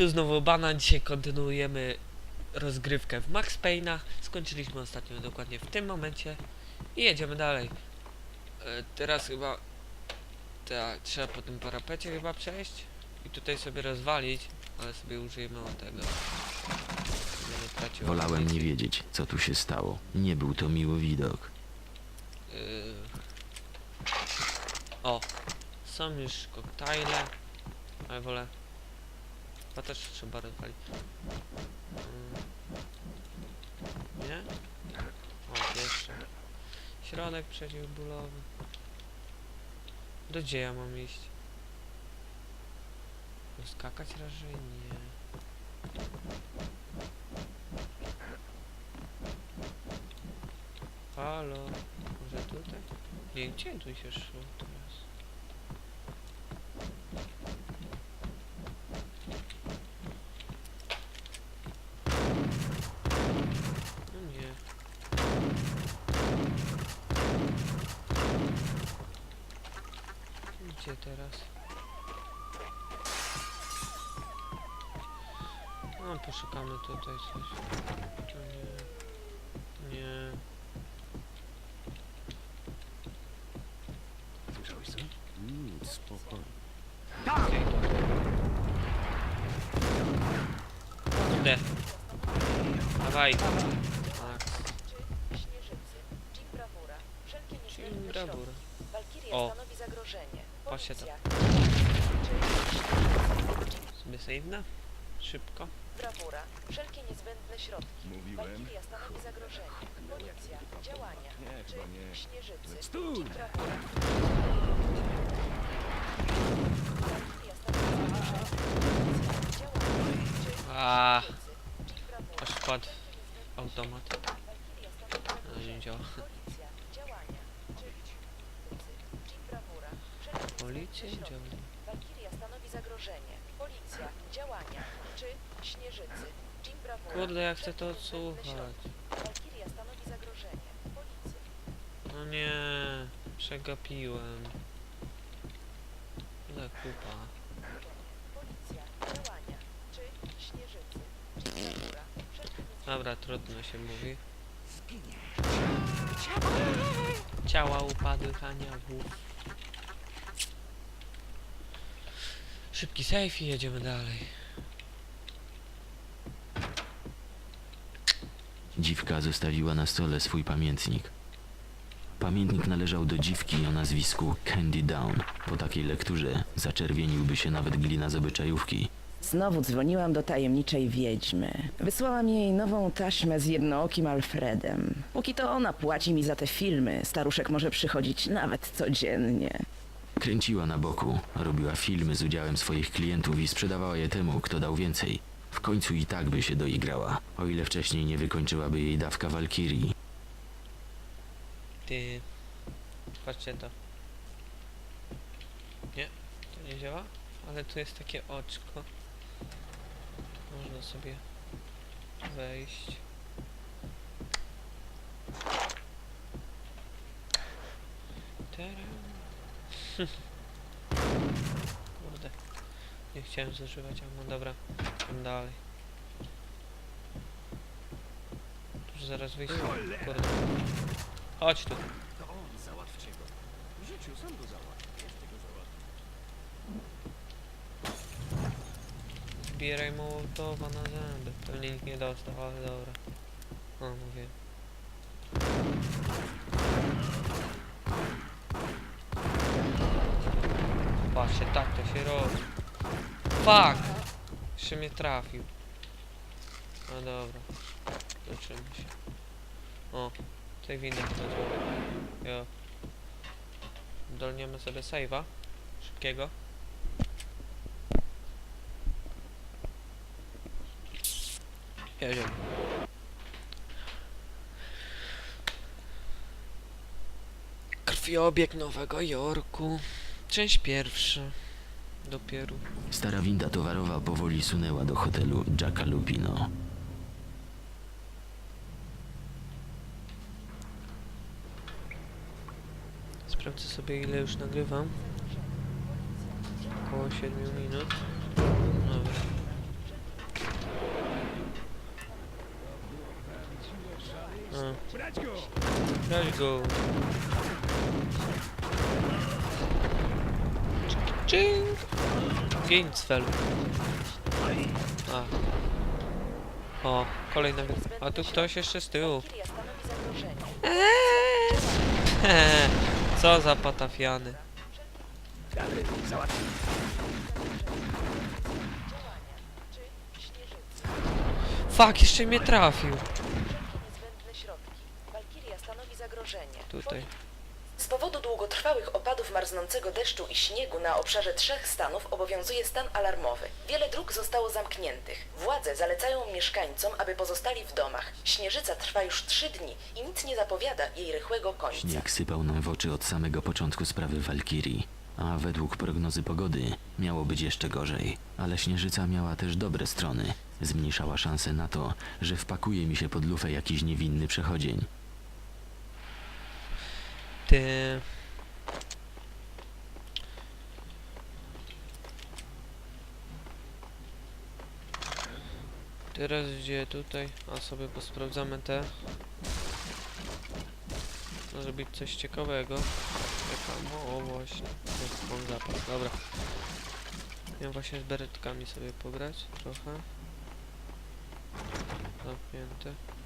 Tu znowu Bana. Dzisiaj kontynuujemy rozgrywkę w Max Payne'a. Skończyliśmy ostatnio dokładnie w tym momencie i jedziemy dalej. E, teraz chyba tak, trzeba po tym parapecie chyba przejść i tutaj sobie rozwalić, ale sobie użyjemy tego. Nie Wolałem nie wiedzieć, co tu się stało. Nie był to miły widok. Yy. O, są już koktajle, ale wolę. Chyba też trzeba rozwalić. Yy. Nie? O, jeszcze. Środek przeciwbólowy. Do gdzie ja mam iść? Skakać raczej nie. Halo, może tutaj? Nie, gdzie tu się szło teraz? No nie. Gdzie teraz? No, poszukamy tutaj coś. To nie. Nie. Słyszałeś co? Mm, spokojnie. Kurde. Dawaj. Tak. Brawura. O. Policja, Sobie save'na? Szybko. Bravura, wszelkie niezbędne środki. Mówiłem. Valkyria stanowi zagrożenie. Policja, działania. Nie, Czy chyba nie. Śnieżycy, Stój! Jeep Bravura. Valkyria stanowi zagrożenie. Policja, działania. Czy A, Śnieżycy, aż wpadł automat. Valkyria stanowi No, zagrożenie. działa. Policja, działania. Czy Śnieżycy, Jeep Bravura, wszelkie Policja działa. Walkiria stanowi zagrożenie. Policja, działania. Czy Śnieżycy, Jeep Bravura. Kurde, ja chcę to odsłuchać. Walkiria stanowi zagrożenie. Policja. No nie, przegapiłem. Ale kupa. Policja, działania. Czy Śnieżycy, Bravura. Dobra, trudno się mówi. Ciała upadły haniawów. Szybki save i jedziemy dalej. Dziwka zostawiła na stole swój pamiętnik. Pamiętnik należał do dziwki o nazwisku Candy Down. Po takiej lekturze zaczerwieniłby się nawet glina z obyczajówki. Znowu dzwoniłam do tajemniczej wiedźmy. Wysłałam jej nową taśmę z jednookim Alfredem. Póki to ona płaci mi za te filmy, staruszek może przychodzić nawet codziennie. Kręciła na boku, robiła filmy z udziałem swoich klientów i sprzedawała je temu, kto dał więcej. W końcu i tak by się doigrała, o ile wcześniej nie wykończyłaby jej dawka Walkirii. Ty. Patrzcie to. Nie, to nie działa? Ale tu jest takie oczko. Można sobie wejść. Tadam. Kurde. Nie chciałem zużywać, ale no dobra. Idziemy dalej. Tuż zaraz wyjść. Kurde. Chodź tu. To on, załatwcie go. W życiu sam go załatw. Załatw. Na zęby. Pewnie nikt nie dostał, ale dobra. No, mówię. Patrzcie, tak to się robi. Fuck! Jeszcze mnie trafił. No dobra. Zobaczymy się. O, tutaj widać to działa. Jo. Dolniemy sobie save'a. Szybkiego. Jedziemy. Krwiobieg Nowego Jorku. Część pierwsza. Dopiero. Stara winda towarowa powoli sunęła do hotelu Jacka Lupino. Sprawdzę sobie ile już nagrywam. Około 7 minut. Dobra. A. Brać go! Z felu. A. O, kolejna wiedza. A tu ktoś jeszcze z tyłu. Zagrożenie. Co za patafiany. Fuck, jeszcze mnie trafił. Tutaj. Powodu długotrwałych opadów marznącego deszczu i śniegu na obszarze trzech stanów obowiązuje stan alarmowy. Wiele dróg zostało zamkniętych. Władze zalecają mieszkańcom, aby pozostali w domach. Śnieżyca trwa już trzy dni i nic nie zapowiada jej rychłego końca. Śnieg sypał nam w oczy od samego początku sprawy Walkirii, a według prognozy pogody miało być jeszcze gorzej. Ale Śnieżyca miała też dobre strony. Zmniejszała szanse na to, że wpakuje mi się pod lufę jakiś niewinny przechodzień. Ty. Teraz gdzie tutaj? A sobie posprawdzamy te. Może być coś ciekawego. Czekam, o właśnie. O, Mam zapas, dobra. Miałem właśnie z beretkami sobie pograć trochę. Zamknięte.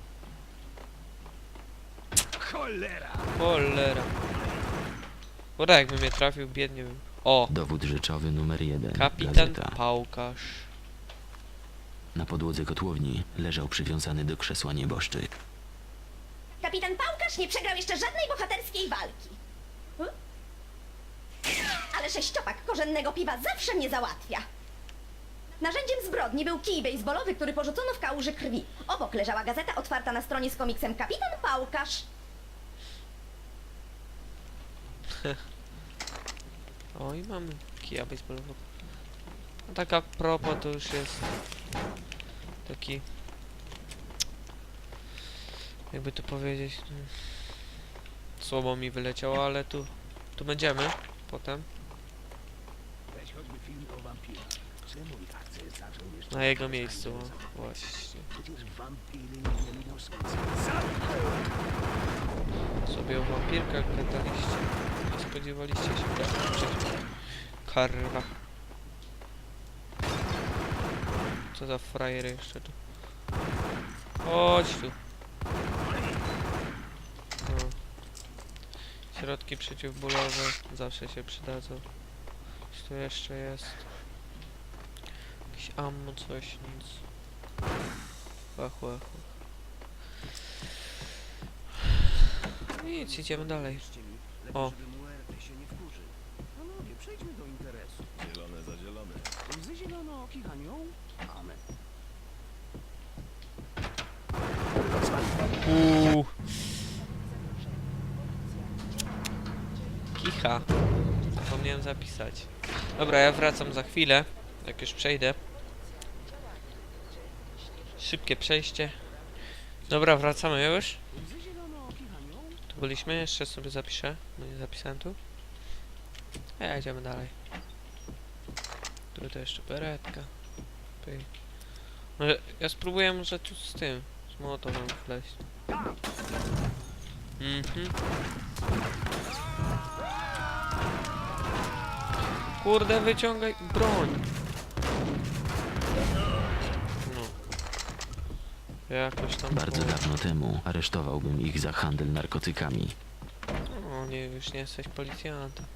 Cholera! Cholera. Ura, jakby mnie trafił, biednie bym. O! Dowód rzeczowy numer jeden. Kapitan Gazeta. Pałkarz. Na podłodze kotłowni leżał przywiązany do krzesła nieboszczyk. Kapitan Pałkarz nie przegrał jeszcze żadnej bohaterskiej walki. Hmm? Ale sześciopak korzennego piwa zawsze mnie załatwia. Narzędziem zbrodni był kij bejsbolowy, który porzucono w kałuży krwi. Obok leżała gazeta otwarta na stronie z komiksem Kapitan Pałkarz. O, i mamy kija baseballowego. A tak a propos, to już jest taki... Jakby to powiedzieć... mm, Słowo mi wyleciało, ale tu... Tu będziemy potem. Jeszcze... Na jego miejscu, właśnie. Sobie o wampirkach gadaliście. Spodziewaliście się przecież. Karwa. Co za frajery jeszcze tu. Chodź tu. No. Środki przeciwbólowe zawsze się przydadzą. Coś tu jeszcze jest. Jakieś ammo, coś, nic. Łach, łach. Nic, idziemy dalej. O. zapisać. Dobra, ja wracam za chwilę. Jak już przejdę. Szybkie przejście. Dobra, wracamy już. Tu byliśmy, jeszcze sobie zapiszę. No nie zapisałem tu. A ja idziemy dalej. Tu to jeszcze beretka. Może ja spróbuję może tu z tym. Z mołotowem wleźć. Mhm. Kurde, wyciągaj broń. No. Jakoś tam... Bardzo było. dawno temu aresztowałbym ich za handel narkotykami. O nie, już nie jesteś policjantem.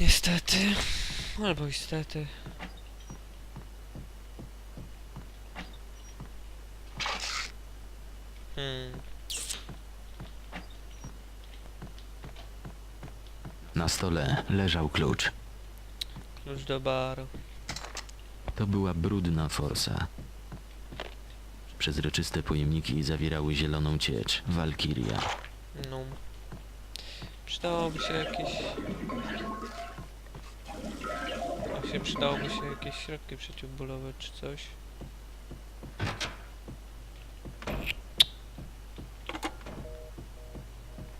Niestety. Albo istety. Hmm. Na stole leżał klucz. Klucz do baru. To była brudna forsa. Przezroczyste pojemniki zawierały zieloną ciecz, Walkiria. No. Przydałoby się jakieś... Właśnie przydałoby się jakieś środki przeciwbólowe czy coś.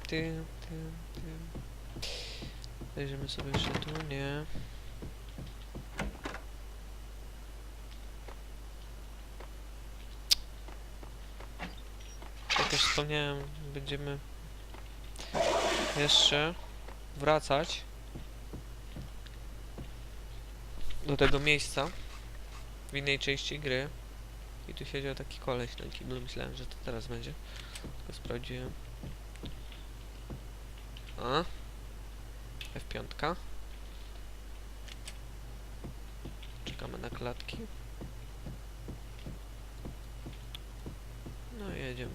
Tym, tym. Zajrzymy sobie jeszcze tu, nie. już wspomniałem, będziemy jeszcze wracać do tego miejsca w innej części gry. I tu siedział taki koleś na kiblu, myślałem, że to teraz będzie. Tylko sprawdziłem. A. F5. Czekamy na klatki. No i jedziemy.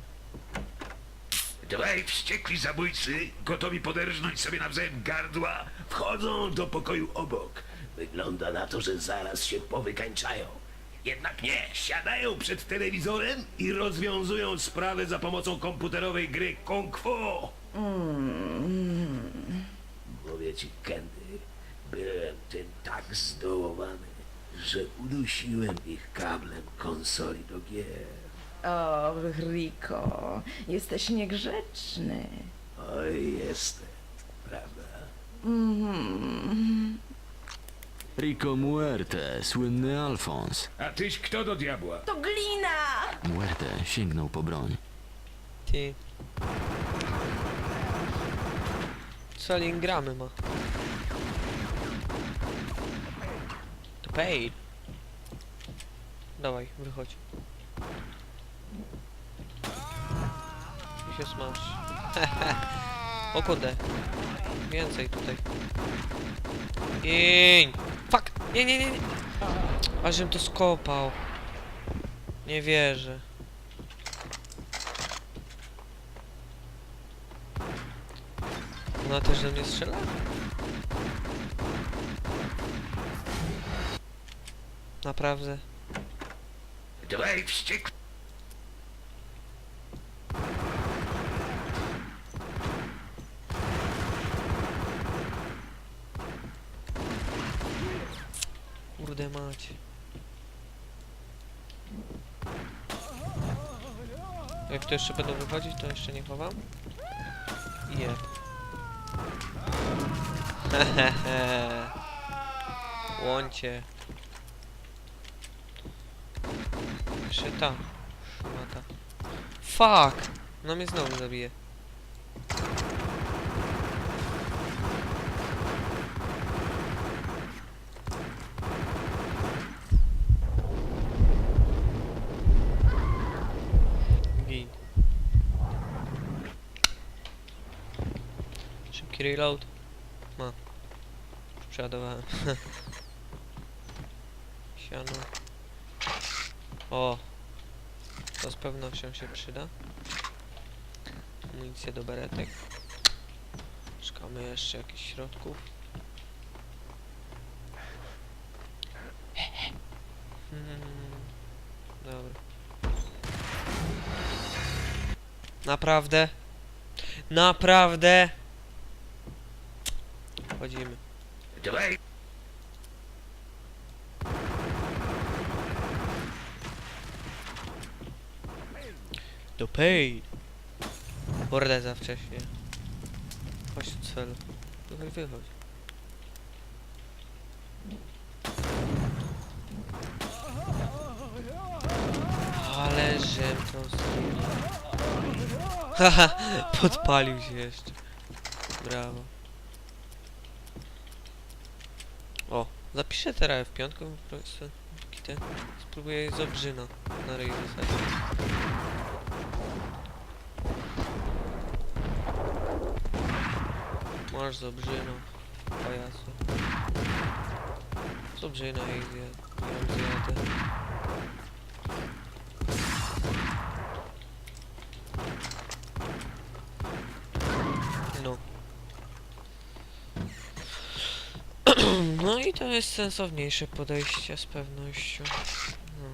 Dwaj wściekli zabójcy, gotowi poderżnąć sobie nawzajem gardła, wchodzą do pokoju obok. Wygląda na to, że zaraz się powykańczają. Jednak nie, siadają przed telewizorem i rozwiązują sprawę za pomocą komputerowej gry Kung Fu. Mówię ci, Kendy, byłem tym tak zdołowany, że udusiłem ich kablem konsoli do gier. O, Rico, jesteś niegrzeczny. Oj, jestem, prawda? Rico Muerte, słynny Alfons. A tyś kto do diabła? To glina! Muerte sięgnął po broń. Ty. Stalingramy ma. To. Dawaj, wychodź. I się smash. o kurde. Więcej tutaj. Iń! Fuck! Nie, nie, nie, nie! Ażem to skopał. Nie wierzę. Ona też do mnie strzela? Naprawdę? Dwaj wściekli Kurde macie. Jak to jeszcze będą wychodzić, to jeszcze nie chowam. Je. Hehehe. Łącie. Jeszcze ta. Szmata. Fuck! No mnie znowu zabije. Gin. Szybki reload. Ma. Przeładowałem. Siano. O. To z pewnością się przyda. Amunicję do beretek. Szukamy jeszcze jakichś środków. Hmm. Dobra. Naprawdę? Naprawdę? Chodzimy. Dwaj Do paid. Kurde za wcześnie. Chodź tu celu. Wychodź, wychodź. Ale żem to zrobił. Haha, podpalił się jeszcze. Brawo. O, zapiszę teraz w piątku po prostu. ten- Spróbuję z obrzyna na ryj zasadzie. Masz z obrzyną, pajacu. Z obrzyna i zjadę. No. No i to jest sensowniejsze podejście z pewnością. No.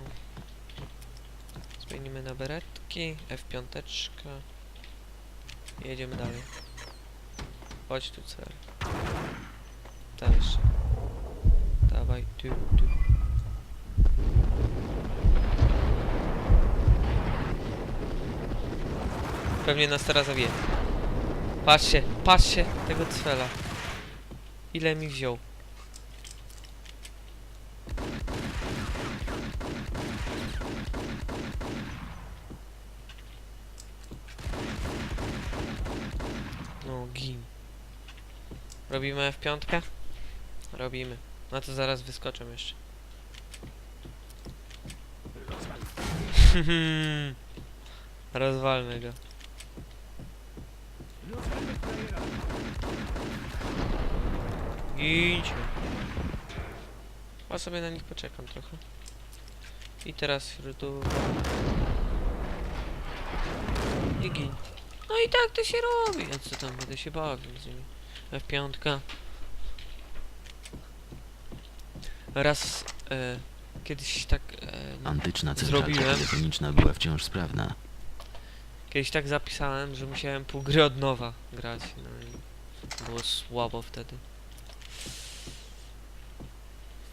Zmienimy na beretki, F5. Jedziemy dalej. Chodź tu cel. Dalsze. Dawaj, tu, tu. Pewnie nas teraz zawie. Patrzcie, patrzcie tego cfela. Ile mi wziął. Robimy F5? Robimy. No to zaraz wyskoczę jeszcze. Rozwalmy go. Idź. Ja sobie na nich poczekam trochę. I teraz śródu... I gin. No i tak to się robi. A co tam, będę się bawił z nimi. F5. Raz e, kiedyś tak e, Antyczna centralka Zrobiłem. telefoniczna była wciąż sprawna. kiedyś tak zapisałem, że musiałem pół gry od nowa grać. No i było słabo wtedy.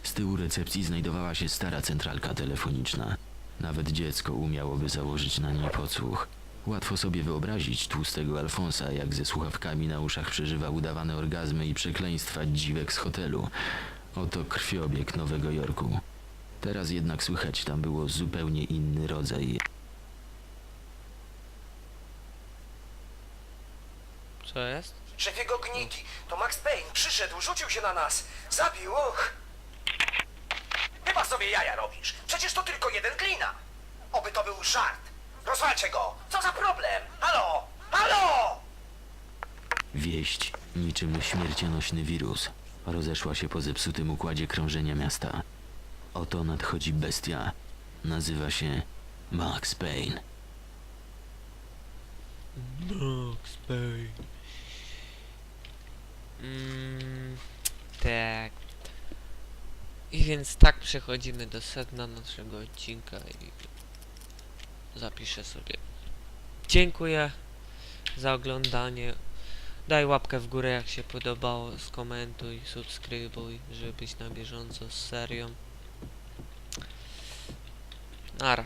Z tyłu recepcji znajdowała się stara centralka telefoniczna. Nawet dziecko umiałoby założyć na niej podsłuch. Łatwo sobie wyobrazić tłustego Alfonsa, jak ze słuchawkami na uszach przeżywa udawane orgazmy i przekleństwa dziwek z hotelu. Oto krwiobieg Nowego Jorku. Teraz jednak słychać tam było zupełnie inny rodzaj Co jest? Szef jego gniki. To Max Payne przyszedł, rzucił się na nas. Zabił, och. Chyba sobie jaja robisz. Przecież to tylko jeden glina. Oby to był żart. Rozwalcie go. Co za problem? Halo? Halo? Wieść, niczym śmiercionośny wirus, rozeszła się po zepsutym układzie krążenia miasta. Oto nadchodzi bestia. Nazywa się Max Payne. Max Payne. Mm, tak. I więc tak przechodzimy do sedna naszego odcinka i zapiszę sobie. Dziękuję za oglądanie. Daj łapkę w górę jak się podobało, skomentuj, subskrybuj, żeby być na bieżąco z serią. Nara.